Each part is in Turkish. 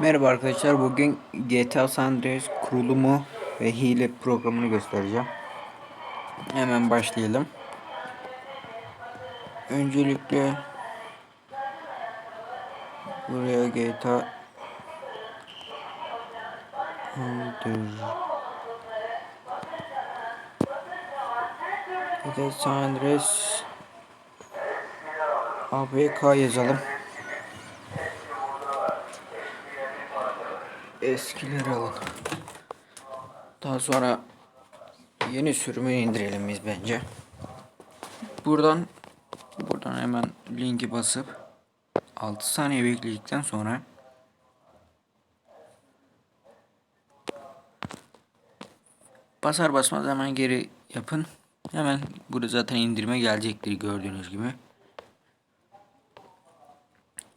Merhaba arkadaşlar. Bugün GTA San Andreas kurulumu ve hile programını göstereceğim. Hemen başlayalım. Öncelikle buraya GTA GTA San Andreas APK yazalım. Eskileri alın. Daha sonra yeni sürümü indirelim biz bence. Buradan buradan hemen linki basıp 6 saniye bekledikten sonra basar basmaz hemen geri yapın. Hemen burada zaten indirme gelecektir gördüğünüz gibi.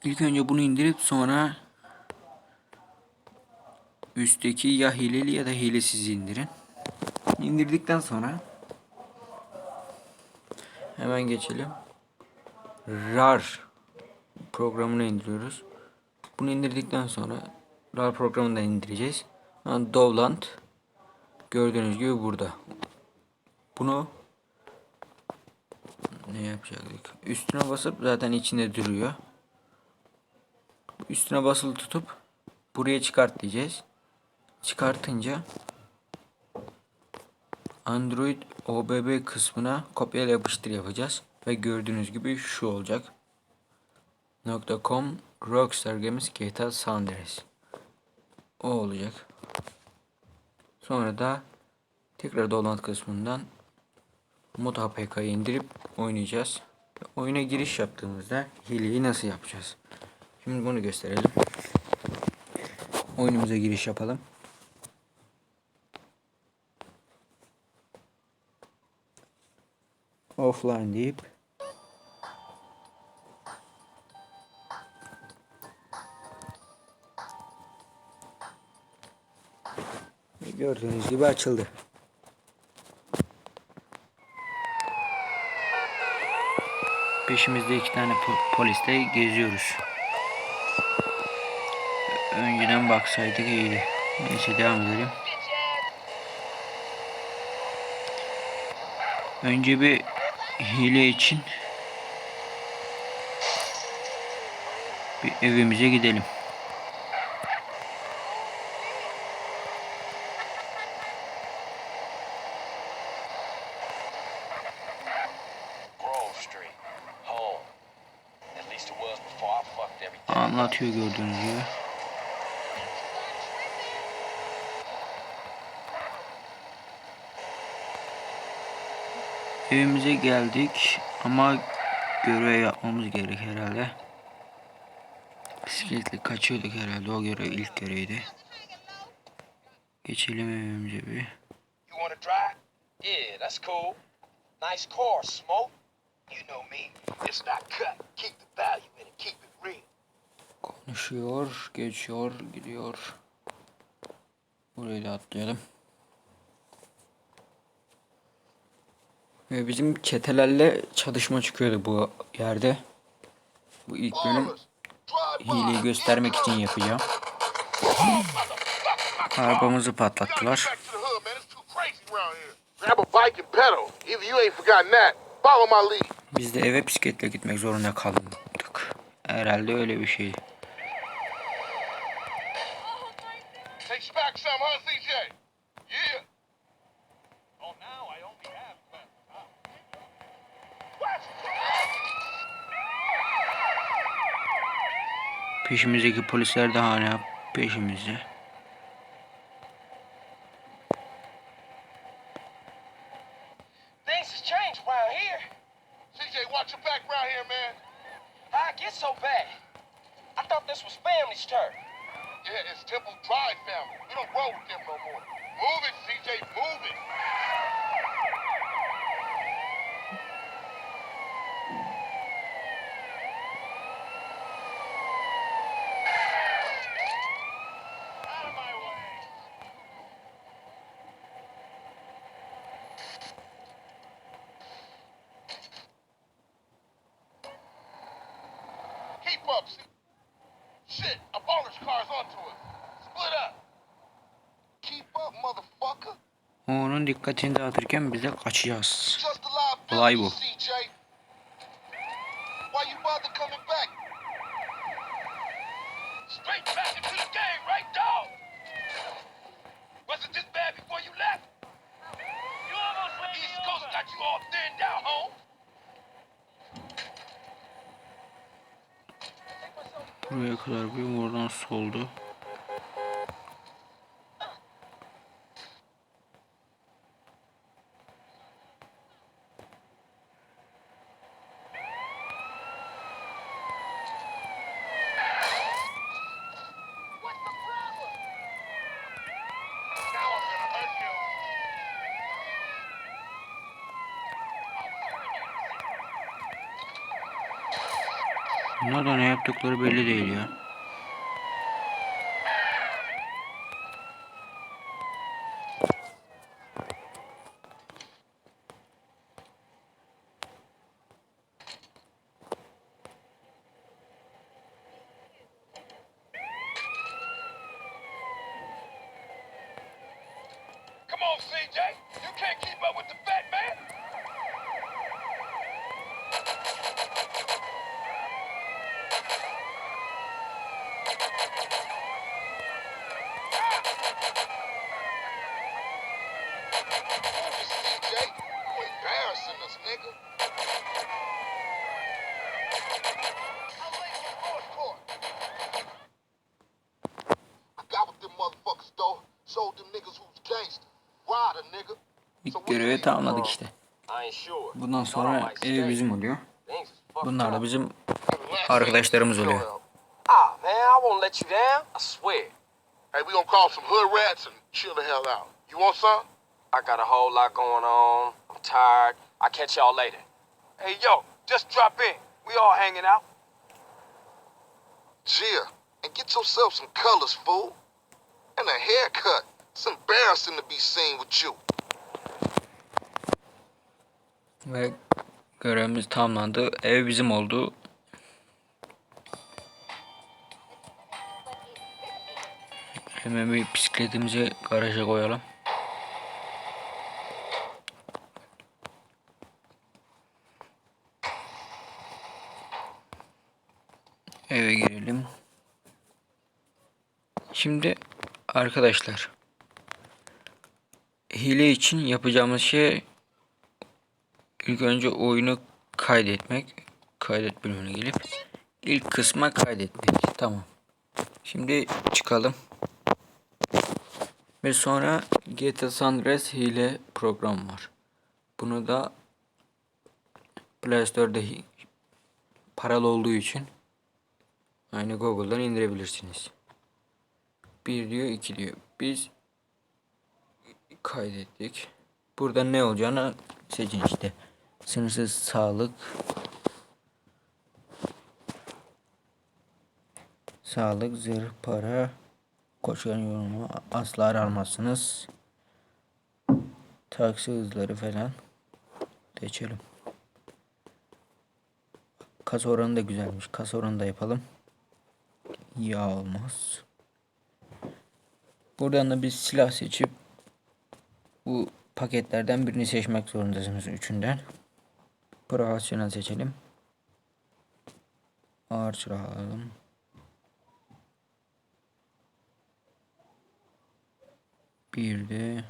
İlk önce bunu indirip sonra üstteki ya hileli ya da hilesiz indirin. İndirdikten sonra hemen geçelim. RAR programını indiriyoruz. Bunu indirdikten sonra RAR programını da indireceğiz. Yani Dovland gördüğünüz gibi burada. Bunu ne yapacaktık? Üstüne basıp zaten içinde duruyor. Üstüne basılı tutup buraya çıkart diyeceğiz. Çıkartınca Android OBB kısmına kopyala yapıştır yapacağız. Ve gördüğünüz gibi şu olacak. .com Rockstar Games GTA San Andreas. O olacak. Sonra da tekrar dolant kısmından mod APK'yı indirip oynayacağız. Oyuna giriş yaptığımızda hileyi nasıl yapacağız? Şimdi bunu gösterelim. Oyunumuza giriş yapalım. Offline deyip Gördüğünüz gibi açıldı. Peşimizde iki tane po- polisle geziyoruz. Önceden baksaydık iyiydi. Neyse devam edelim. Önce bir hile için bir evimize gidelim. Anlatıyor gördüğünüz gibi. Evimize geldik ama görev yapmamız gerek herhalde. Bisikletle kaçıyorduk herhalde o görev ilk görevdi. Geçelim evimize bir. Yeah, that's cool. Nice car, Smoke. You know me. It's not cut. Keep the value in it. Keep it real. Konuşuyor, geçiyor, gidiyor. Burayı da atlayalım. Bizim çetelerle çatışma çıkıyordu bu yerde. Bu ilk bölüm hileyi göstermek için yapacağım. Arabamızı patlattılar. Biz de eve bisikletle gitmek zorunda kaldık. Herhalde öyle bir şey. Back some, huh, CJ? Yeah. Thought this was family's turn. Yeah, it's Temple Drive family. We don't roll with them no more. Move it, CJ. Move it. up. Shit, a bonus car's onto us. Split up. Keep up, motherfucker. Onun dikkatini dağıtırken biz de kaçacağız. Olay bu. Buraya kadar bir oradan soldu. Bunlar da ne yaptıkları belli değil ya. CJ. You can't keep up with the görevi tamamladık işte. Bundan sonra ev bizim oluyor. Bunlar da bizim arkadaşlarımız oluyor. Man, I won't let you down. I swear. Hey, we gonna call some hood rats and chill the hell out. You want some? I got a whole lot going on. I'm tired. I'll catch y'all later. Hey, yo, just drop in. We all hanging out. Gia, and get yourself some colors, fool. And a haircut. It's embarrassing to be seen with you. Ve görevimiz tamamlandı. Ev bizim oldu. Hemen bir bisikletimizi garaja koyalım. Eve girelim. Şimdi arkadaşlar hile için yapacağımız şey İlk önce oyunu kaydetmek. Kaydet bölümüne gelip ilk kısma kaydetmek. Tamam. Şimdi çıkalım. Ve sonra GTA San Andreas hile program var. Bunu da Play Store'da paralı olduğu için aynı Google'dan indirebilirsiniz. Bir diyor, iki diyor. Biz kaydettik. Burada ne olacağını seçin işte. Sınırsız sağlık. Sağlık, zırh, para, koşan yorumu asla aramazsınız. Taksi hızları falan. Geçelim. Kas oranı da güzelmiş. Kas oranı da yapalım. Yağ olmaz. Buradan da bir silah seçip bu paketlerden birini seçmek zorundasınız üçünden. Profesyonel seçelim. Ağır silah alalım. Bir de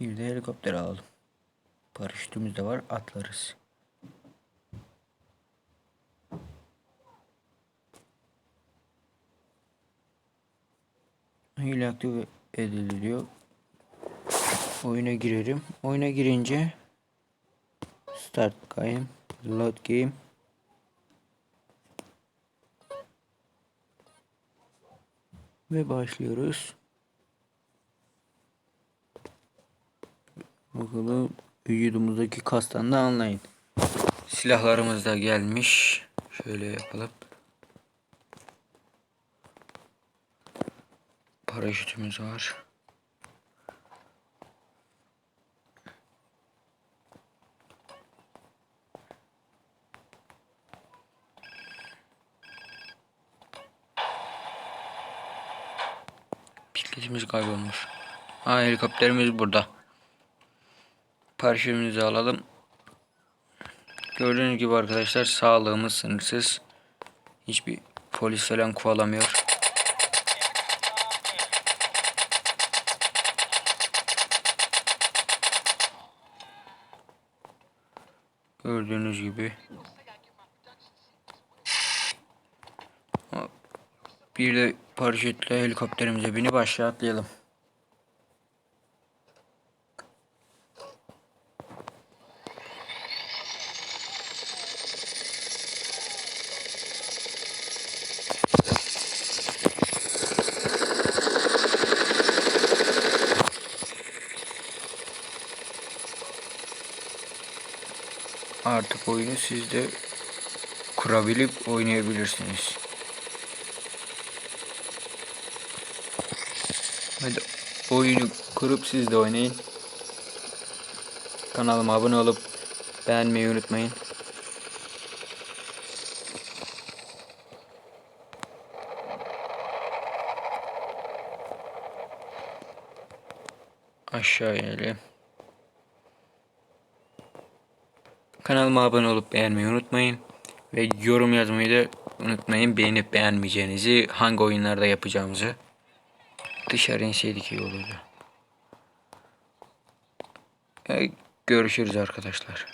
bir de helikopter alalım. Paraşütümüz de var atlarız. Hile aktif ediliyor. Oyuna girerim. Oyuna girince Start game, load game. Ve başlıyoruz. Bakalım vücudumuzdaki kastan da anlayın. Silahlarımız da gelmiş. Şöyle yapalım. Paraşütümüz var. Bisikletimiz kaybolmuş. Ha helikopterimiz burada. Paraşütümüzü alalım. Gördüğünüz gibi arkadaşlar sağlığımız sınırsız. Hiçbir polis falan kovalamıyor. Gördüğünüz gibi. Bir de paraşütle helikopterimize binip aşağı atlayalım. Artık oyunu siz de kurabilip oynayabilirsiniz. Hadi oyunu kurup siz de oynayın. Kanalıma abone olup beğenmeyi unutmayın. Aşağı inelim. Kanalıma abone olup beğenmeyi unutmayın. Ve yorum yazmayı da unutmayın. Beğenip beğenmeyeceğinizi, hangi oyunlarda yapacağımızı. Dışarı inseydik iyi olurdu. E, görüşürüz arkadaşlar.